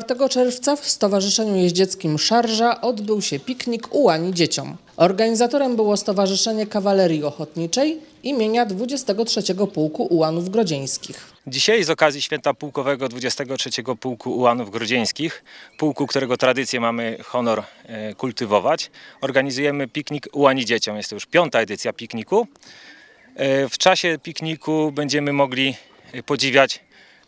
4 czerwca w Stowarzyszeniu Jeździeckim Szarża odbył się piknik Ułani Dzieciom. Organizatorem było Stowarzyszenie Kawalerii Ochotniczej imienia 23 Pułku Ułanów Grodzieńskich. Dzisiaj z okazji Święta Pułkowego 23 Pułku Ułanów Grodzieńskich, pułku, którego tradycję mamy honor e, kultywować, organizujemy piknik Ułani Dzieciom. Jest to już piąta edycja pikniku. E, W czasie pikniku będziemy mogli e, podziwiać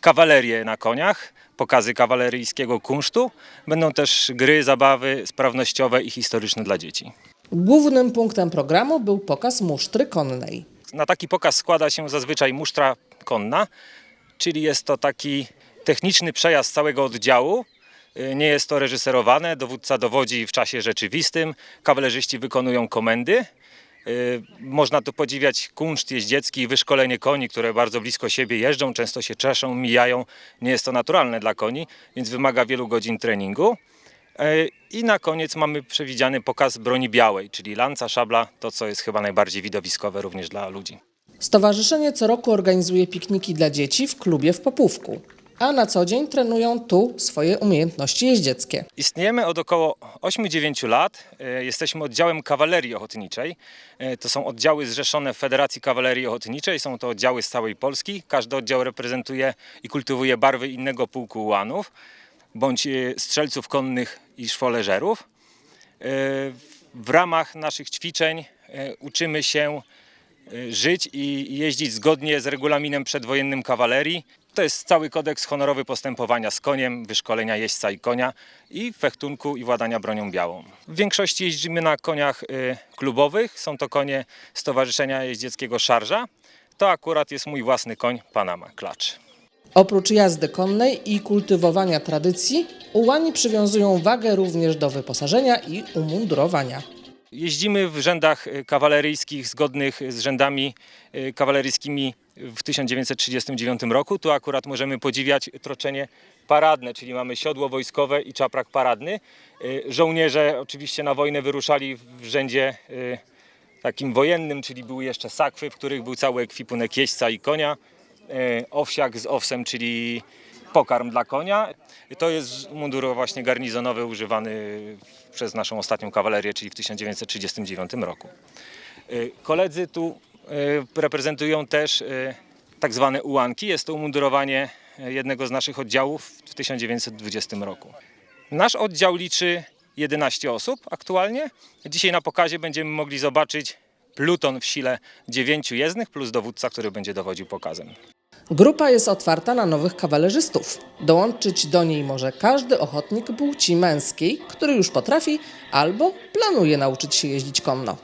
kawalerię na koniach, pokazy kawaleryjskiego kunsztu. Będą też gry, zabawy sprawnościowe i historyczne dla dzieci. Głównym punktem programu był pokaz musztry konnej. Na taki pokaz składa się zazwyczaj musztra konna, czyli jest to taki techniczny przejazd całego oddziału. Y, Nie jest to reżyserowane, dowódca dowodzi w czasie rzeczywistym, kawalerzyści wykonują komendy. Y, Można tu podziwiać kunszt jeździecki i wyszkolenie koni, które bardzo blisko siebie jeżdżą, często się czeszą, mijają. Nie jest to naturalne dla koni, więc wymaga wielu godzin treningu. Y, I na koniec mamy przewidziany pokaz broni białej, czyli lanca, szabla, to co jest chyba najbardziej widowiskowe również dla ludzi. Stowarzyszenie co roku organizuje pikniki dla dzieci w klubie w Popówku, a na co dzień trenują tu swoje umiejętności jeździeckie. Istniejemy od około 8-9 lat. E, Jesteśmy oddziałem kawalerii ochotniczej. E, To są oddziały zrzeszone w Federacji Kawalerii Ochotniczej. Są to oddziały z całej Polski. Każdy oddział reprezentuje i kultywuje barwy innego pułku ułanów, bądź e, strzelców konnych i szwoleżerów. W ramach naszych ćwiczeń uczymy się żyć i jeździć zgodnie z regulaminem przedwojennym kawalerii. To jest cały kodeks honorowy postępowania z koniem, wyszkolenia jeźdźca i konia i fechtunku i władania bronią białą. W większości jeździmy na koniach y, klubowych. Są to konie Stowarzyszenia Jeździeckiego Szarża. To akurat jest mój własny koń Panama Klacz. Oprócz jazdy konnej i kultywowania tradycji, ułani przywiązują wagę również do wyposażenia i umundurowania. Jeździmy w rzędach y, kawaleryjskich zgodnych z rzędami y, kawaleryjskimi w 1939 roku. Tu akurat możemy podziwiać troczenie paradne, czyli mamy siodło wojskowe i czaprak paradny. Y, Żołnierze oczywiście na wojnę wyruszali w rzędzie y, takim wojennym, czyli były jeszcze sakwy, w których był cały ekwipunek jeźdźca i konia. Y, Owsiak z owsem, czyli pokarm dla konia. To jest mundur właśnie garnizonowy używany przez naszą ostatnią kawalerię, czyli w 1939 roku. Koledzy tu reprezentują też y, tak zwane ułanki. Jest to umundurowanie y, jednego z naszych oddziałów w 1920 roku. Nasz oddział liczy 11 osób aktualnie. Dzisiaj na pokazie będziemy mogli zobaczyć pluton w sile 9 jezdnych plus dowódca, który będzie dowodził pokazem. Grupa jest otwarta na nowych kawalerzystów. Dołączyć do niej może każdy ochotnik płci męskiej, który już potrafi albo planuje nauczyć się jeździć konno.